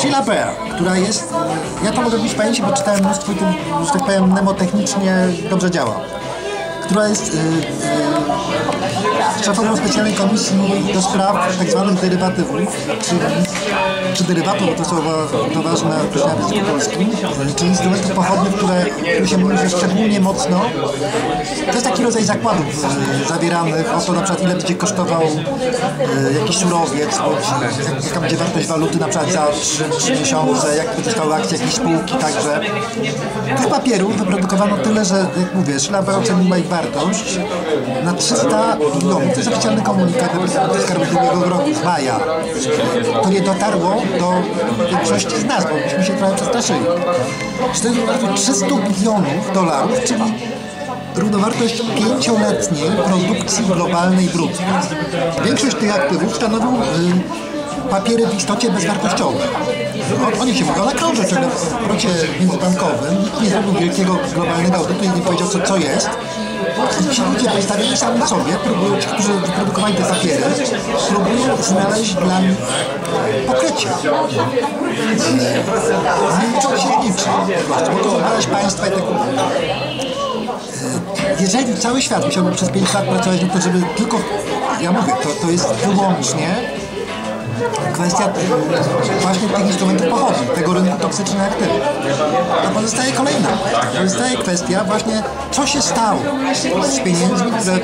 Sheila Bear, która jest, ja to mogę mówić w pamięci, bo czytałem mnóstwo i to, że tak powiem, mnemotechnicznie dobrze działa. Która jest y, y, szefową specjalnej komisji do spraw tak zwanych derywatywów, czyli, czy derywatów, bo to słowo to ważne określenia języku polskim, czyli instrumentów pochodnych, które, które się mówi, że szczególnie mocno. To jest taki rodzaj zakładów y, zawieranych, o to na przykład ile będzie kosztował y, jakiś surowiec, jaka będzie wartość waluty na przykład za 3, miesiące, jak będzie stały akcje jakiejś spółki, także tych papierów wyprodukowano tyle, że jak mówię, Szlaba oceniła ich wartość na 300 milionów. To jest oficjalny komunikat Departamentu Skarbowego roku z maja. To nie dotarło do większości z nas, bo myśmy się trochę przestraszyli. Że to jest wartość 300 milionów dolarów, czyli równowartość pięcioletniej produkcji globalnej brutto. Większość tych aktywów stanowią y, papiery w istocie bezwartościowe. O, o nich się mówią na krążę, czego w obrocie międzybankowym nikt nie zrobił wielkiego globalnego audytu i nie powiedział co, co jest. Ci ludzie postawili sami sobie, próbują, którzy wyprodukowali te papiery, próbują znaleźć dla nich pokrycie. Liczą się prostu mogą znaleźć państwa i tak jeżeli cały świat musiałby przez 5 lat pracować to, żeby tylko, ja mówię, to, to jest wyłącznie kwestia właśnie tych instrumentów pochodnych, tego rynku toksycznych aktywów. A pozostaje kolejna, pozostaje kwestia właśnie, co się stało z pieniędzmi, które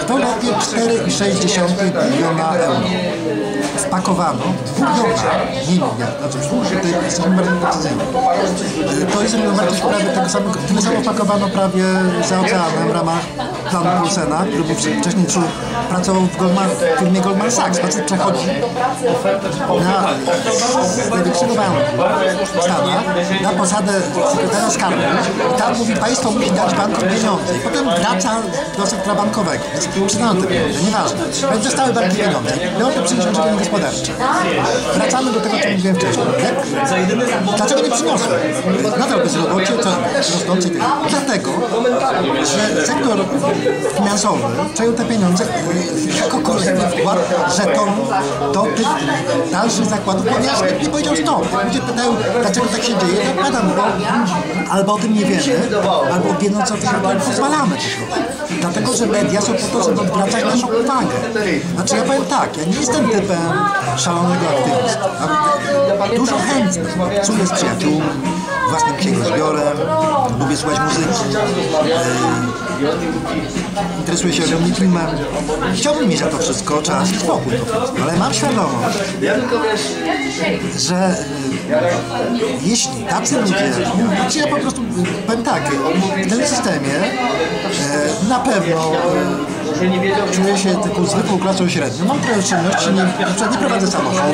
w to latnie 4,6 biliona euro wpakowano, biliona, nie miliard, znaczy tutaj jesteśmy bardzo precyzyjni. E, To jest równowartość prawie tego samego, tyle samo pakowano prawie za oceanem w ramach planu Paulsena, który był wcześniej pracował w, Goldman, w firmie Goldman Sachs. Facet przechodzi na z największego banku w Stanach na posadę sekretarza skarbu i tam mówi, państwo musi dać bankom pieniądze. I potem wraca do sektora bankowego. Przyznano te pieniądze, nieważne. Więc dostały banki pieniądze. Miało to przynieść ożywienie gospodarcze. Wracamy do tego, co mówiłem wcześniej. Dlaczego nie przyniosły? Nadal bezrobocie, co rosnące. tak. Dlatego, że sektor finansowy przejął te pieniądze jako kolejny wkład żetonu do tych dalszych zakładów, nikt nie powiedział stop. Jak ludzie pytają, dlaczego tak się dzieje, to odpowiadam, bo albo o tym nie wiemy, albo wiedząc o tym, to pozwalamy po prostu. Dlatego, że media są po to, żeby odwracać naszą uwagę. Znaczy ja powiem tak, ja nie jestem typem szalonego aktywisty. A Dużo chętnie pracuję z przyjaciółmi, własnym księgozbiorem, lubię słuchać muzyki, e, interesuję się filmem. Chciałbym mieć na to wszystko czas i spokój ale mam świadomość, że e, jeśli tacy ludzie, znaczy ja po prostu powiem tak, w tym systemie e, na pewno czuję się taką zwykłą klasą średnią. Mam trochę oszczędności, nie, na przykład nie prowadzę samochodu.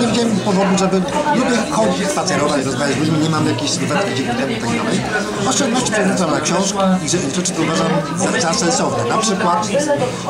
Nie widziałem powodu, żeby lubię chodzić, spacerować, rozmawiać z ludźmi, nie mam jakiejś sylwetki dziewczyny i tak dalej. Oszczędności przeznaczam na książki i rze- rzeczy, które uważam za, za sensowne. Na przykład,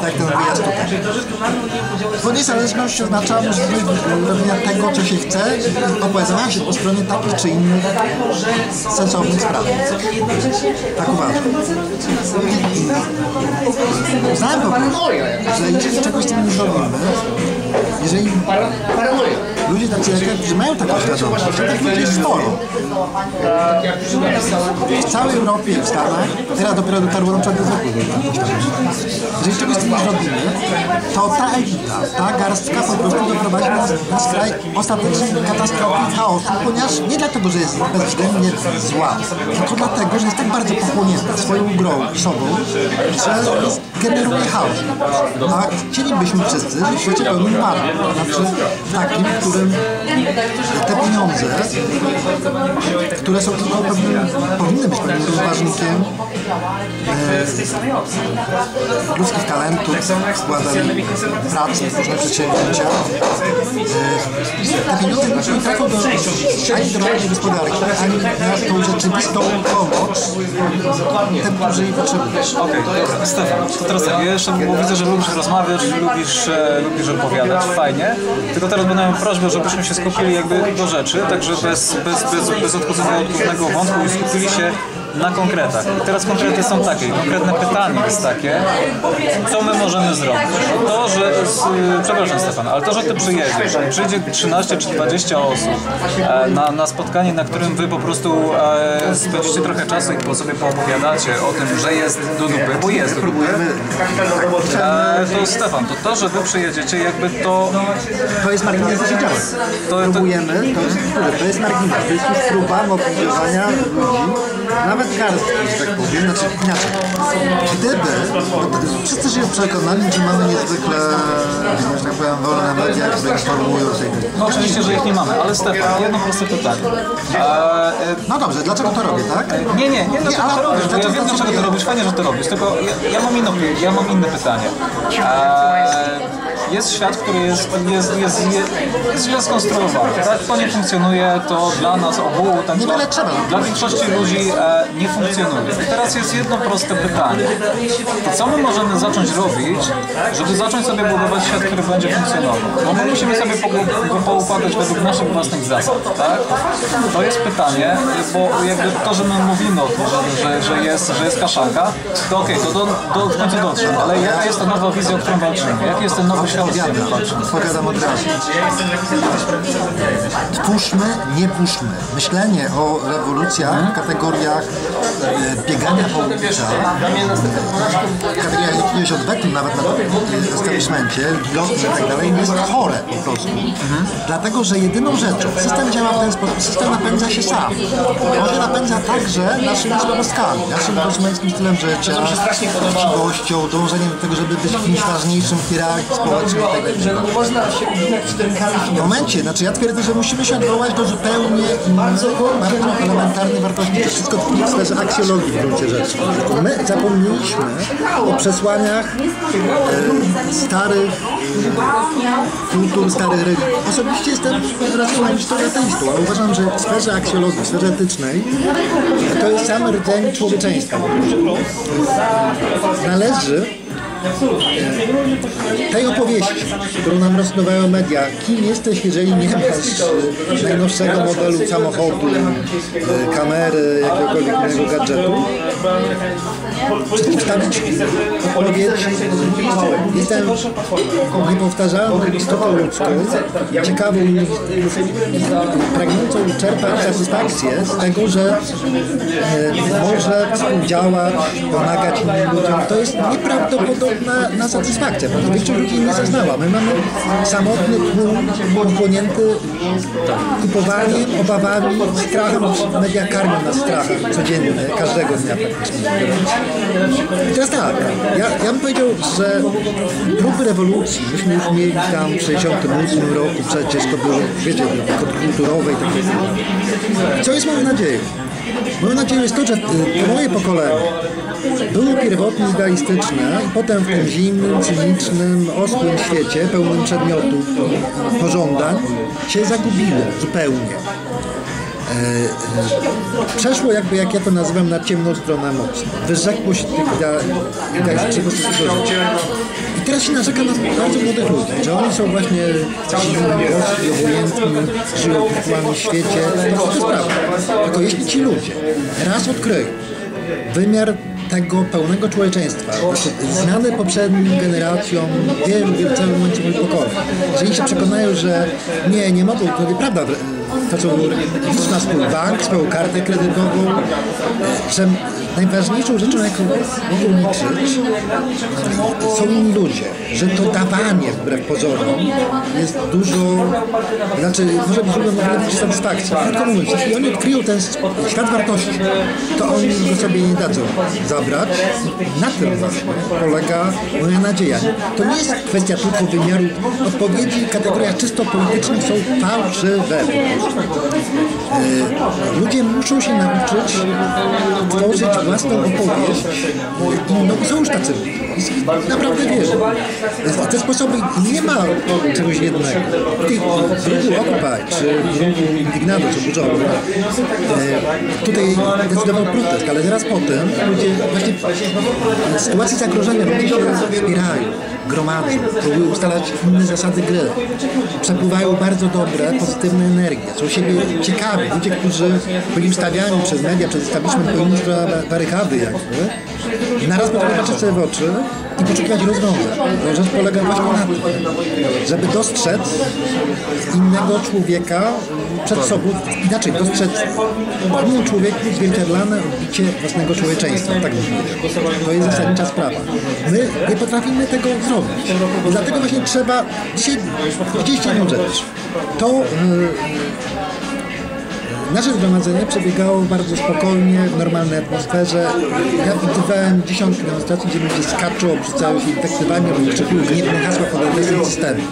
tak jak ten wyjazd tutaj. Bo niezależność oznacza możliwość robienia tego, co się chce i opowiadania się po stronie takich czy innych sensownych spraw. Tak uważam. Po prostu, że czegoś z tym nie zrobimy, jeżeli ludzie tacy jak ja, mają taką świadomość, że takich ludzi jest sporo. W całej Europie, w Stanach, teraz dopiero dotarło na przykład do zwykłych ludzi. Jeżeli czegoś nie zrobimy, to ta elita, ta garstka po prostu doprowadzi nas na skraj ostatecznej katastrofy chaosu, ponieważ nie dlatego, że jest bezwzględnie zła, tylko dlatego, że jest tak bardzo pochłonięta swoją grą sobą, że generuje chaos. A chcielibyśmy wszyscy żyć w świecie pełnym umarł. Znaczy takim, którym te pieniądze, które są tylko pewnym, powinny być pewnym rozważnikiem e, ludzkich talentów, składań pracy, różne przedsięwzięcia. E, te pieniądze nie trafią do, ani do realnej gospodarki, ani na tą rzeczywistą pomoc tym, którzy jej potrzebują. Okej, to Stefan, to teraz tak, jeszcze bo widzę, że lubisz rozmawiać, lubisz, e, lubisz opowiadać, fajnie. Tylko teraz będę miał prośbę, żebyśmy się skupili jakby do rzeczy, także bez, bez, bez, bez odchodzenia od głównego wątku i skupili się na konkretach. I teraz konkrety są takie, konkretne pytanie jest takie, co my możemy zrobić? To, że, przepraszam Stefan, ale to, że ty przyjedziesz, przyjdzie 13 czy 20 osób e, na, na spotkanie, na którym wy po prostu e, spędzicie trochę czasu i po sobie poopowiadacie o tym, że jest do dupy, bo jest do dupy. E, to Stefan, to to, że wy przyjedziecie, jakby to To jest margines naszych działań. To- to- Próbujemy, to jest, to jest margines, to jest już próba mobilizowania ludzi, nawet garstki, że tak powiem, znaczy inaczej. Gdyby, wszyscy żyją przekonani, że mamy niezwykle, że tak powiem, wolne media, które informują się. No oczywiście, że ich nie mamy, ale Stefan, jedno proste pytanie. E, e, No dobrze, dlaczego to robię, tak? nie, nie, nie dlaczego ale- to robisz, bo ja dlaczego- wiem dlaczego to dlaczego- robisz, fajnie, że to robisz, tylko ja, ja, mam, inne, ja mam inne pytanie. E, jest świat, który jest, jest, jest, jest, jest źle skonstruowany, tak? To nie funkcjonuje, to dla nas ogółu, tak trzeba. dla większości ludzi e, nie funkcjonuje. I teraz jest jedno proste pytanie. To co my możemy zacząć robić, żeby zacząć sobie budować świat, który będzie funkcjonował? No my musimy sobie go poukładać według naszych własnych zasad, tak? To jest pytanie, bo jakby to, że my mówimy o tym, że, że, że, jest, że jest kaszanka, to okej, to do, do, w końcu dotrze, ale jaka jest ta nowa wizja, o którą walczymy? Jaki jest ten nowy świat, którym Odpowiadam, odpowiadam od razu. Twórzmy, nie puszmy. Myślenie o rewolucjach w kategoriach e, biegania po ulicach, w kategoriach jakiegoś odwetu nawet na establishmencie, gilotyny i tak dalej, jest chore po prostu. Dlatego, że jedyną rzeczą, system działa w ten sposób, system napędza się sam. On się napędza także naszymi słabostkami, naszym konsumenckim stylem życia, chciwością, dążeniem do tego, żeby być kimś ważniejszym w hierarchii społecznej i tak dalej. Nie można się uginać cztenkami W momencie, znaczy ja twierdzę, że musimy się odwołać do zupełnie innych, bardzo elementarnych wartości. To wszystko tkwi w sferze aksjologii w gruncie rzeczy. My zapomnieliśmy o przesłaniach e, starych kultur, starych religii. Osobiście jestem racjonalistą ateistą, ale uważam, że w sferze aksjologii, w sferze etycznej to jest sam rdzeń człowieczeństwa. Należy tej opowieści, którą nam rozdawają media, kim jesteś, jeżeli nie masz najnowszego modelu samochodu, e, kamery, jakiegokolwiek innego gadżetu, przedstawić odpowiedź. Jestem niepowtarzalną istotą ludzką, ciekawą i pragnącą czerpać satysfakcję z tego, że e, może współdziałać, pomagać innym ludziom. To jest nieprawdopodobna na satysfakcja, bo większość ludzi nie zaznała. My mamy samotny tłum pochłonięty kupowaniem, obawami, strachem. Media karmią nas strachem codziennie, każdego dnia praktycznie. I teraz tak, ja, ja bym powiedział, że próby rewolucji, myśmy już mieli tam w 68 roku, przecież to było, wiecie, kulturowe i tak dalej. Co jest moją nadzieją? Moją nadzieją jest to, że y, moje pokolenie było pierwotnie idealistyczne i potem w tym zimnym, cynicznym, oschłym świecie, pełnym przedmiotów, pożądań, się zagubiło zupełnie. E, e, przeszło jakby, jak ja to nazywam, na ciemną stronę mocno. Wyrzekło się tych idea- idealistycznego teraz się narzeka na bardzo młodych ludzi, że oni są właśnie ostrzy, obojętni, żyją w wirtualnym świecie. To jest prawda. Tylko jeśli ci ludzie raz odkryją wymiar tego pełnego człowieczeństwa, znany poprzednim generacjom, wielu, wielu, całym momencie moich pokoleń. Jeżeli się przekonają, że nie, nie mogą, to nieprawda, to co liczy na swój bank, swoją kartę kredytową, że najważniejszą rzeczą, jaką mogą liczyć, są inni ludzie, że to dawanie wbrew pozorom jest dużo, znaczy może dużo więcej satysfakcji. Krótko mówiąc, jeśli oni odkryją ten świat wartości, to oni go sobie nie dadzą zabrać. Na tym właśnie polega moja nadzieja. To nie jest kwestia tylko wymiaru odpowiedzi w kategoriach czysto politycznych są fałszywe. E, Ludzie muszą się nauczyć tworzyć własną opowieść inną. Są już tacy naprawdę wiele. Te sposoby nie ma czegoś jednego. Tych drugi Occupy, czy Indignado, czy Burzony, e, tutaj decydował protest, ale zaraz potem ludzie właśnie w sytuacji zagrożenia ludzie się wspierają, gromadzą, próbują ustalać inne zasady gry. Przepływają bardzo dobre, pozytywne energie. Są siebie ciekawi. Ludzie, którzy byli stawiani przez media, przez establishment, powinni barykady jakby. Naraz potrafią patrzeć sobie w oczy i poszukiwać rozwiązań. Bo rzecz polega właśnie na tym, żeby dostrzec innego człowieka przed sobą, inaczej dostrzec w innym człowieku zwierciadlane odbicie własnego człowieczeństwa. Tak. To jest zasadnicza sprawa. My nie potrafimy tego zrobić. I dlatego właśnie trzeba... Dzisiaj widzieliście jedną rzecz. To... Nasze zgromadzenie przebiegało bardzo spokojnie, w normalnej atmosferze. Ja widywałem dziesiątki demonstracji, gdzie ludzie skaczą, obrzucają się inwektywami, krzykują gniewne hasła pod adresem systemu.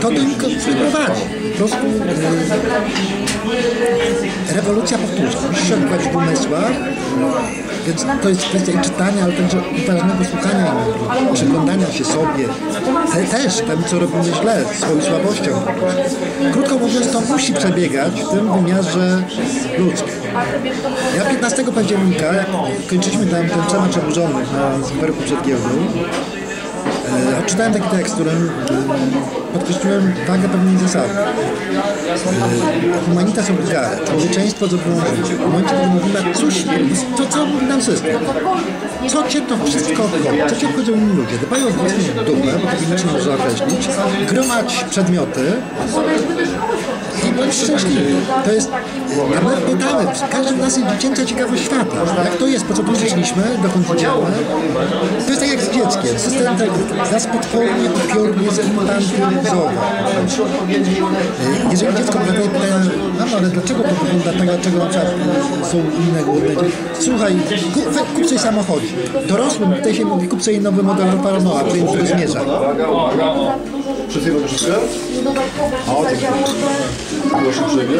To do nikogo nie prowadzi. Po prostu e, rewolucja powtórzę. Musi się odbywać w umysłach, więc to jest kwestia i czytania, ale także uważnego słuchania przyglądania się sobie, te, też temu, co robimy źle, swoją słabością. Krótko mówiąc, to musi przebiegać w tym wymiarze ludzkim. Ja 15 października, jak kończyliśmy tam ten temat przeburzonych na Zwerku przed giełdą, odczytałem taki tekst, którym e, podkreśliłem wagę pewnej zasady. E, humanitas obligare, człowieczeństwo zobowiązuje. W momencie, kiedy mówimy, cóż, to co mówi nam system? Co cię to wszystko obchodzi? Co cię obchodzą inni ludzie? Dbają o własną dupę, bo tak inaczej można określić, gromadź przedmioty To jest, my pytamy, każdy z nas jest dziecięca ciekawość świata. Jak to jest, po co tu przyszliśmy, dokąd idziemy? To jest tak jak z dzieckiem. System tak nas potwornie, upiornie zinfantylizował. Jeżeli dziecko zadaje pytania, mamo, ale dlaczego to wygląda tak, dlaczego na przykład są inne głodne? Słuchaj, kup, kup sobie samochodzik. Dorosłym tutaj się mówi, kup sobie nowy model Alfa Romeo, który do zmierza. Wszystkiego troszeczkę? O. Proszę uprzejmie.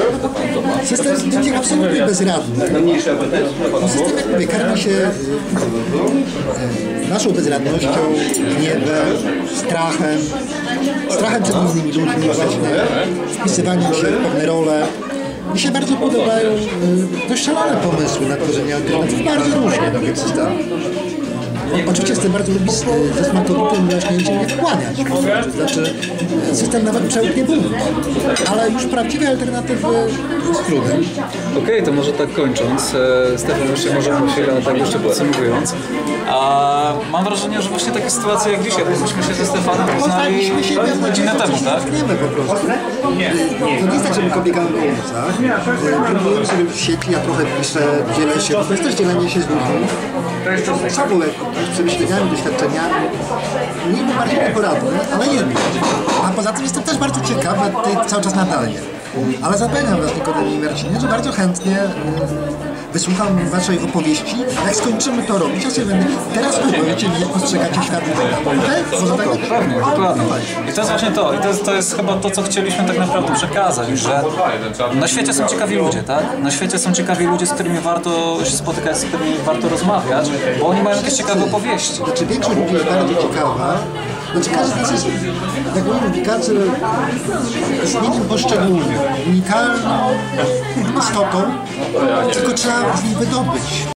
System będzie absolutnie bezradny. System, jak mówię, karmi się e, naszą bezradnością, gniewem, strachem, strachem przed innymi ludźmi, właśnie wpisywaniem się w pewne role. Mi się bardzo podobają e, dość szalone pomysły na tworzenie alternatywów, bardzo różnie do tych systemów. Oczywiście system bardzo lubi z, ze smakowitym jaśnięciem nie wchłaniać. To znaczy system nawet przełknie ból. Ale już prawdziwe alternatywy z trudem. Okej, to może tak kończąc, e, Stefan jeszcze może chwilę, a tak jeszcze podsumowując. A mam wrażenie, że właśnie takie sytuacje jak dzisiaj, bo myśmy się ze Stefanem poznali godzinę temu, tak? Po prostu. To nie jest tak, że my pobiegamy po ulicach. Próbujemy sobie w sieci, ja trochę piszę, dzielę się, to jest też dzielenie się z ludźmi. Jakimiś przemyśleniami, doświadczeniami. Nie był bardziej nieporadny, ale jednak. A poza tym jestem też bardzo ciekawy, tutaj cały czas nadalnie. Ale zapewniam Was, Nikodemie i Marcinie, że bardzo chętnie mm, wysłucham Waszej opowieści. Jak skończymy to robić, ja sobie będę... Teraz mi, jak postrzegacie świat. Okej? Może tak? Pewnie, dokładnie. I to jest właśnie to. I to jest, to jest chyba to, co chcieliśmy tak naprawdę przekazać, że na świecie są ciekawi ludzie, tak? Na świecie są ciekawi ludzie, z którymi warto się spotykać, z którymi warto rozmawiać, bo oni mają jakieś ciekawe opowieści. Znaczy większość ludzi jest bardzo ciekawa. Znaczy każdy z jest, jak mówią wikacy, istnieniem poszczególnym, unikalną istotą, tylko trzeba z niej wydobyć